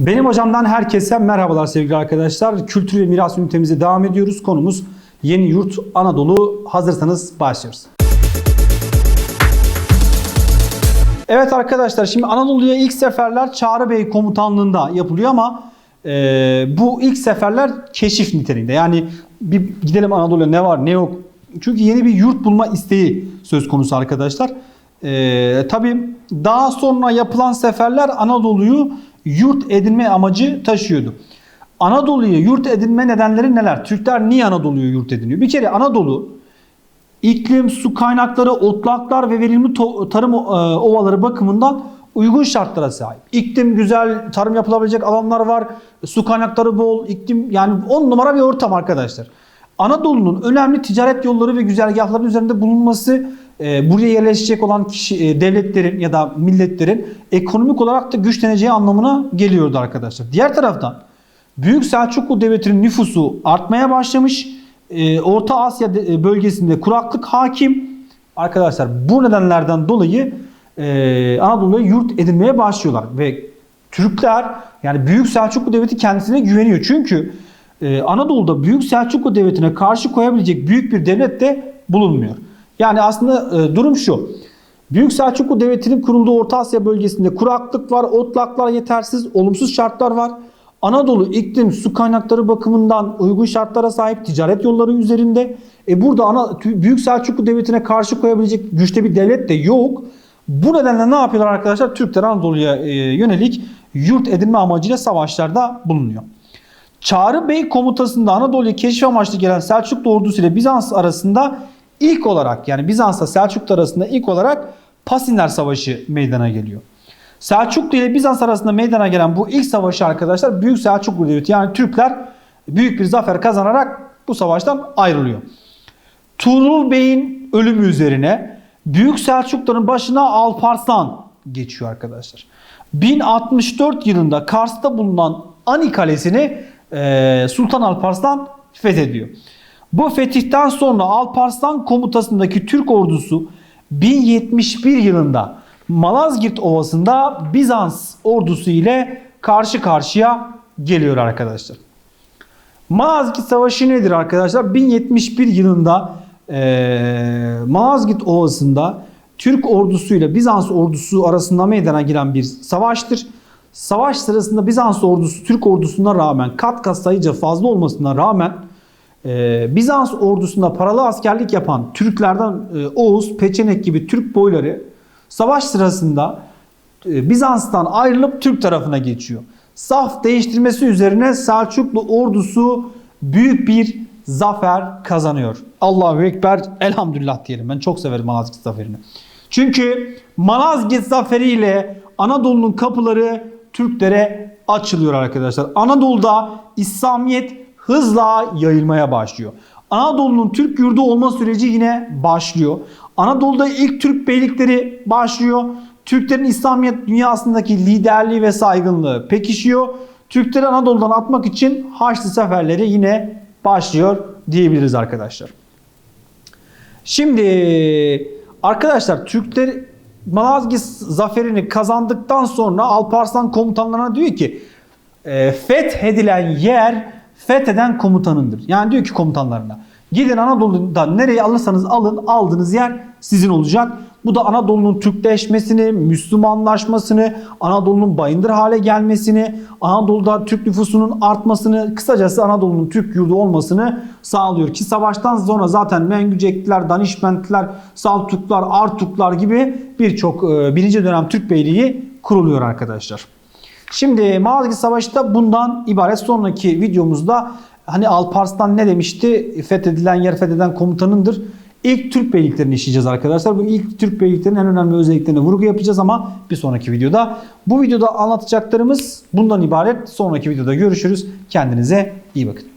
Benim hocamdan herkese merhabalar sevgili arkadaşlar. Kültür ve miras ünitemize devam ediyoruz. Konumuz Yeni Yurt Anadolu. Hazırsanız başlıyoruz. Evet arkadaşlar şimdi Anadolu'ya ilk seferler Çağrı Bey komutanlığında yapılıyor ama e, bu ilk seferler keşif niteliğinde. Yani bir gidelim Anadolu'ya ne var ne yok. Çünkü yeni bir yurt bulma isteği söz konusu arkadaşlar. E, tabii daha sonra yapılan seferler Anadolu'yu yurt edinme amacı taşıyordu. Anadolu'ya yurt edinme nedenleri neler? Türkler niye Anadolu'yu yurt ediniyor? Bir kere Anadolu iklim, su kaynakları, otlaklar ve verimli tarım e, ovaları bakımından uygun şartlara sahip. İklim güzel, tarım yapılabilecek alanlar var, su kaynakları bol, iklim yani 10 numara bir ortam arkadaşlar. Anadolu'nun önemli ticaret yolları ve güzergahların üzerinde bulunması e, buraya yerleşecek olan kişi, e, devletlerin ya da milletlerin ekonomik olarak da güçleneceği anlamına geliyordu arkadaşlar. Diğer taraftan Büyük Selçuklu Devleti'nin nüfusu artmaya başlamış. Ee, Orta Asya e, bölgesinde kuraklık hakim. Arkadaşlar bu nedenlerden dolayı e, Anadolu'ya yurt edinmeye başlıyorlar. Ve Türkler yani Büyük Selçuklu Devleti kendisine güveniyor. Çünkü Anadolu'da Büyük Selçuklu Devleti'ne karşı koyabilecek büyük bir devlet de bulunmuyor. Yani aslında e, durum şu. Büyük Selçuklu Devleti'nin kurulduğu Orta Asya bölgesinde kuraklık var, otlaklar yetersiz, olumsuz şartlar var. Anadolu iklim, su kaynakları bakımından uygun şartlara sahip ticaret yolları üzerinde. E burada ana, Büyük Selçuklu Devleti'ne karşı koyabilecek güçte bir devlet de yok. Bu nedenle ne yapıyorlar arkadaşlar? Türkler Anadolu'ya e, yönelik yurt edinme amacıyla savaşlarda bulunuyor. Çağrı Bey komutasında Anadolu'ya keşif amaçlı gelen Selçuklu ordusu ile Bizans arasında ilk olarak yani Bizans'la Selçuklu arasında ilk olarak Pasinler Savaşı meydana geliyor. Selçuklu ile Bizans arasında meydana gelen bu ilk savaşı arkadaşlar Büyük Selçuklu Devleti yani Türkler büyük bir zafer kazanarak bu savaştan ayrılıyor. Tuğrul Bey'in ölümü üzerine Büyük Selçukluların başına Alparslan geçiyor arkadaşlar. 1064 yılında Kars'ta bulunan Ani Kalesi'ni Sultan Alparslan fethediyor. Bu fetihten sonra Alparslan komutasındaki Türk ordusu 1071 yılında Malazgirt Ovası'nda Bizans ordusu ile karşı karşıya geliyor arkadaşlar. Malazgirt Savaşı nedir arkadaşlar? 1071 yılında eee Malazgirt Ovası'nda Türk ordusuyla Bizans ordusu arasında meydana giren bir savaştır. Savaş sırasında Bizans ordusu Türk ordusuna rağmen kat kat sayıca fazla olmasına rağmen Bizans ordusunda paralı askerlik yapan Türklerden eee, Oğuz, Peçenek gibi Türk boyları savaş sırasında e, Bizans'tan ayrılıp Türk tarafına geçiyor. Saf değiştirmesi üzerine Selçuklu ordusu büyük bir zafer kazanıyor. Allahu Ekber, elhamdülillah diyelim. Ben çok severim Malazgirt zaferini. Çünkü Malazgirt zaferiyle Anadolu'nun kapıları Türklere açılıyor arkadaşlar. Anadolu'da İslamiyet hızla yayılmaya başlıyor. Anadolu'nun Türk yurdu olma süreci yine başlıyor. Anadolu'da ilk Türk beylikleri başlıyor. Türklerin İslamiyet dünyasındaki liderliği ve saygınlığı pekişiyor. Türkleri Anadolu'dan atmak için Haçlı seferleri yine başlıyor diyebiliriz arkadaşlar. Şimdi arkadaşlar Türkler Malazgirt zaferini kazandıktan sonra Alparslan komutanlarına diyor ki e, fethedilen yer fetheden komutanındır. Yani diyor ki komutanlarına gidin Anadolu'dan nereye alırsanız alın aldığınız yer sizin olacak. Bu da Anadolu'nun Türkleşmesini, Müslümanlaşmasını, Anadolu'nun bayındır hale gelmesini, Anadolu'da Türk nüfusunun artmasını, kısacası Anadolu'nun Türk yurdu olmasını sağlıyor. Ki savaştan sonra zaten Mengücekliler, Danişmentliler, Saltuklar, Artuklar gibi birçok e, birinci dönem Türk beyliği kuruluyor arkadaşlar. Şimdi Malazgirt Savaşı da bundan ibaret. Sonraki videomuzda hani Alparslan ne demişti? Fethedilen yer fetheden komutanındır. İlk Türk beyliklerini işleyeceğiz arkadaşlar. Bu ilk Türk beyliklerinin en önemli özelliklerine vurgu yapacağız ama bir sonraki videoda. Bu videoda anlatacaklarımız bundan ibaret. Sonraki videoda görüşürüz. Kendinize iyi bakın.